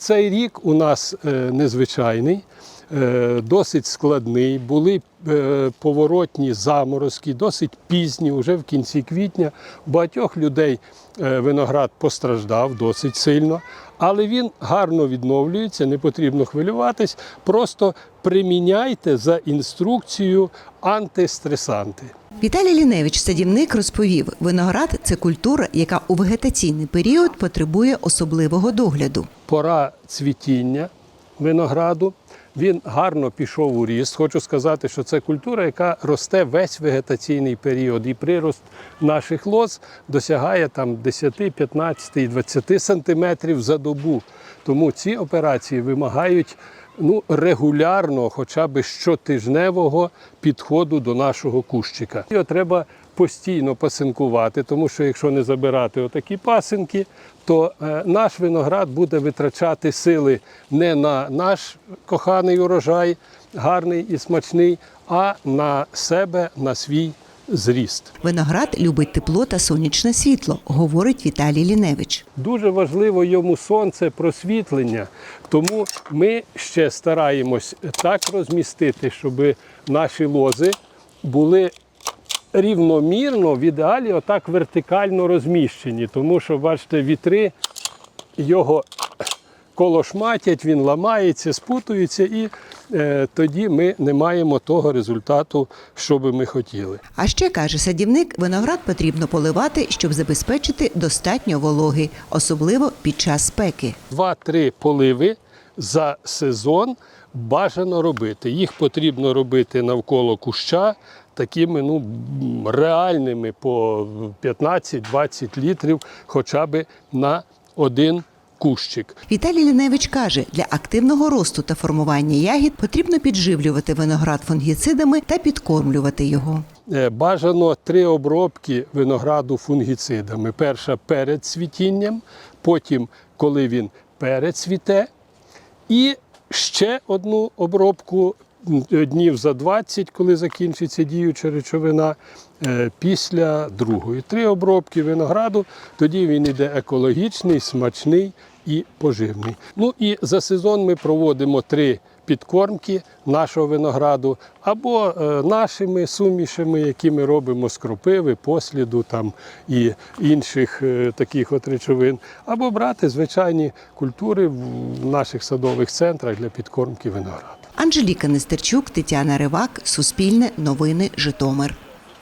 цей рік у нас е, незвичайний, досить складний. Були е, поворотні заморозки, досить пізні, вже в кінці квітня. У багатьох людей е, виноград постраждав досить сильно, але він гарно відновлюється, не потрібно хвилюватись. Просто приміняйте за інструкцією антистресанти. Віталій Ліневич, садівник, розповів, виноград це культура, яка у вегетаційний період потребує особливого догляду. пора цвітіння винограду. Він гарно пішов у ріст. Хочу сказати, що це культура, яка росте весь вегетаційний період. І прирост наших лоз досягає там 10, 15 і 20 сантиметрів за добу. Тому ці операції вимагають ну, регулярного, хоча б щотижневого підходу до нашого кущика. Його треба постійно пасинкувати, тому що якщо не забирати отакі пасинки, то е, наш виноград буде витрачати сили не на наш коханий урожай, гарний і смачний, а на себе, на свій зріст. Виноград любить тепло та сонячне світло, говорить Віталій Ліневич. Дуже важливо йому сонце просвітлення, тому ми ще стараємось так розмістити, щоб наші лози були рівномірно, в ідеалі отак вертикально розміщені, тому що, бачите, вітри його колошматять, він ламається, спутується, і е, тоді ми не маємо того результату, що би ми хотіли. А ще каже садівник, виноград потрібно поливати, щоб забезпечити достатньо вологи, особливо під час спеки. Два-три поливи за сезон бажано робити. Їх потрібно робити навколо куща такими ну, реальними по 15-20 літрів хоча б на один кущик. Віталій Ліневич каже, для активного росту та формування ягід потрібно підживлювати виноград фунгіцидами та підкормлювати його. Е, Бажано три обробки винограду фунгіцидами. Перша перед цвітінням, потім, коли він перецвіте, і ще одну обробку днів за 20, коли закінчиться діюча речовина, е, після другої. Три обробки винограду, тоді він іде екологічний, смачний і поживний. Ну і за сезон ми проводимо три підкормки нашого винограду або е, нашими сумішами, які ми робимо з кропиви, посліду там і інших е, таких от речовин, або брати звичайні культури в наших садових центрах для підкормки винограду. Анжеліка Нестерчук, Тетяна Ривак, Суспільне, Новини, Житомир.